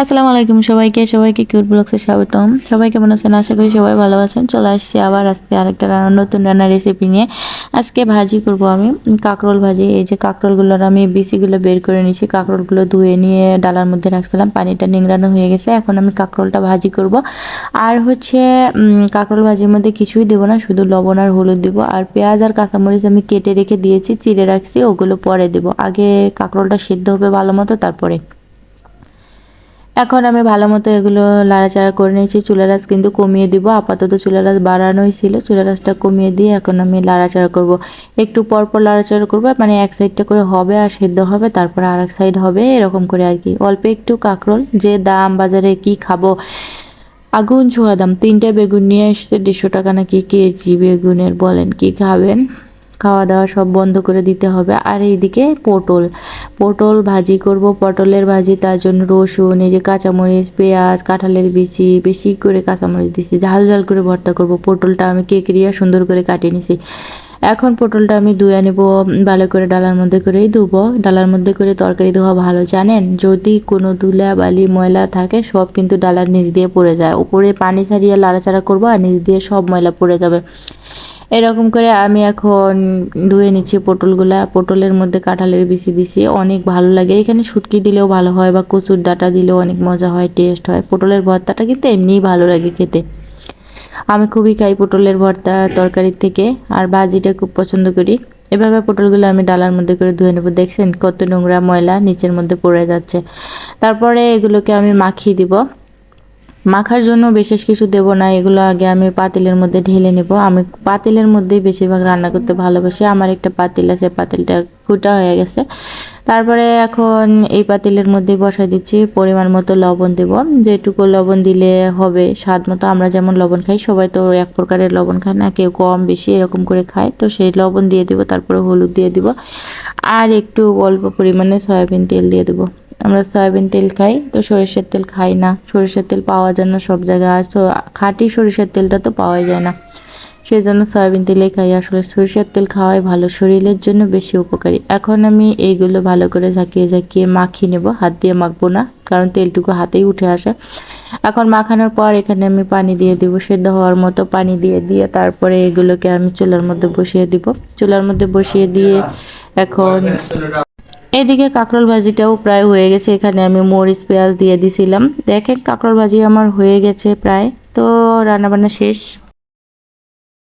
আসসালামু আলাইকুম সবাইকে সবাইকে কিউট ব্লগসে স্বাগতম। সবাই কেমন আছেন? আশা করি সবাই ভালো আছেন। চলে আসছি আবার আজকে আরেকটা রান্না নতুন রান্নার রেসিপি নিয়ে। আজকে ভাজি করব আমি, কাঁকরোল ভাজি। এই যে কাঁকরোলগুলোর আমি বিসিগুলো বের করে নিয়েছি। কাঁকরোলগুলো ধুয়ে নিয়ে ডালার মধ্যে রাখছিলাম। পানিটা নিংড়ানো হয়ে গেছে। এখন আমি কাঁকরোলটা ভাজি করব। আর হচ্ছে কাঁকরোল ভাজির মধ্যে কিছুই দেবো না। শুধু লবণ আর হলুদ দিব। আর পেঁয়াজ আর কাঁচামরিচ আমি কেটে রেখে দিয়েছি, চিড়ে রাখছি। ওগুলো পরে দেবো। আগে কাঁকরোলটা সেদ্ধ হবে ভালো মতো, তারপরে এখন আমি ভালো মতো এগুলো লাড়াচাড়া করে নিয়েছি। চুলা রাস কিন্তু কমিয়ে দিব। আপাতত চুলা রাস বাড়ানোই ছিল। চুলা রাসটা কমিয়ে দিয়ে এখন আমি লাড়াচাড়া করব। একটু পর পর লাড়াচাড়া করব। মানে এক সাইডটা করে হবে আর সেদ্ধ হবে, তারপর আর এক সাইড হবে, এরকম করে আর কি। অল্প একটু কাঁকরোল, যে দাম বাজারে কি খাব। আগুন ছোঁয়া দাম। তিনটে বেগুন নিয়ে এসছে। দেড়শো টাকা নাকি কেজি বেগুনের। বলেন কি খাবেন? খাওয়া দাওয়া সব বন্ধ করে দিতে হবে। আর এইদিকে পটল। পটল ভাজি করব। পটলের ভাজি, তার জন্য রসুন, এই যে কাঁচামরিচ, পেঁয়াজ, কাঁঠালের বিচি, বেশি করে কাঁচামরিচ দিছি। ঝাল ঝাল করে ভর্তা করব। পটলটা আমি কেকরিয়া সুন্দর করে কাটিয়ে নিছি। এখন পটলটা আমি ধুয়ে নেব, ভালো করে ডালার মধ্যে করেই ধুবো। ডালার মধ্যে করে তরকারি ধোয়া ভালো, জানেন? যদি কোনো ধুলা বালি ময়লা থাকে, সব কিন্তু ডালার নিচ দিয়ে পড়ে যায়। উপরে পানি ছাড়িয়ে লাড়াচাড়া করব আর নিচ দিয়ে সব ময়লা পড়ে যাবে। এরকম করে আমি এখন ধুয়ে নিচ্ছি পটলগুলা। পটলের মধ্যে কাঁঠালের বিচি দিছি অনেক ভালো লাগে। এখানে শুটকি দিলেও ভালো হয় বা কচুর ডাটা দিলেও অনেক মজা হয়, টেস্ট হয়। পটলের ভর্তাটা কিন্তু এমনিই ভালো লাগে খেতে। আমি খুবই খাই পটলের ভর্তা তরকারির থেকে, আর ভাজিটা খুব পছন্দ করি। এভাবে পটলগুলো আমি ডালার মধ্যে করে ধুয়ে নেব। দেখছেন কত নোংরা ময়লা নিচের মধ্যে পড়ে যাচ্ছে। তারপরে এগুলোকে আমি মাখিয়ে দিব। মাখার জন্য বিশেষ কিছু দেব না, এগুলো আগে আমি পাতিলের মধ্যে ঢেলে নেব। আমি পাতিলের মধ্যেই বেশিরভাগ রান্না করতে ভালোবাসি। আমার একটা পাতিল আছে, পাতিলটা ফুটা হয়ে গেছে। তারপরে এখন এই পাতিলের মধ্যে বসাই দিচ্ছি, পরিমাণ মতো লবণ দেব। যেটুকু লবণ দিলে হবে স্বাদ মতো। আমরা যেমন লবণ খাই, সবাই তো এক প্রকারের লবণ খায় না, কেউ কম, বেশি এরকম করে খায়। তো সেই লবণ দিয়ে দিব, তারপরে হলুদ দিয়ে দিব। আর একটু অল্প পরিমাণে সয়াবিন তেল দিয়ে দেবো। আমরা সয়াবিন তেল খাই, তো সরিষার তেল খাই না। সরিষার তেল পাওয়া যায় না সব জায়গায় আর তো খাঁটি সরিষার তেলটা তো পাওয়াই যায় না। সেই জন্য সয়াবিন তেলেই খাই। আসলে সরিষার তেল খাওয়াই ভালো, শরীরের জন্য বেশি উপকারী। এখন আমি এইগুলো ভালো করে ঝাঁকিয়ে ঝাঁকিয়ে মাখিয়ে নেব, হাত দিয়ে মাখবো না, কারণ তেলটুকু হাতেই উঠে আসে। এখন মাখানোর পর এখানে আমি পানি দিয়ে দিব, সেদ্ধ হওয়ার মতো পানি দিয়ে দিয়ে তারপরে এগুলোকে আমি চুলার মধ্যে বসিয়ে দিব। চুলার মধ্যে বসিয়ে দিয়ে এখন এদিকে কাঁকরোল ভাজিটাও প্রায় হয়ে গেছে, এখানে আমি মরিচ, পেঁয়াজ দিয়ে দিছিলাম। দেখেন কাঁকরোল ভাজি আমার হয়ে গেছে প্রায়। তো রান্নাবান্না শেষ।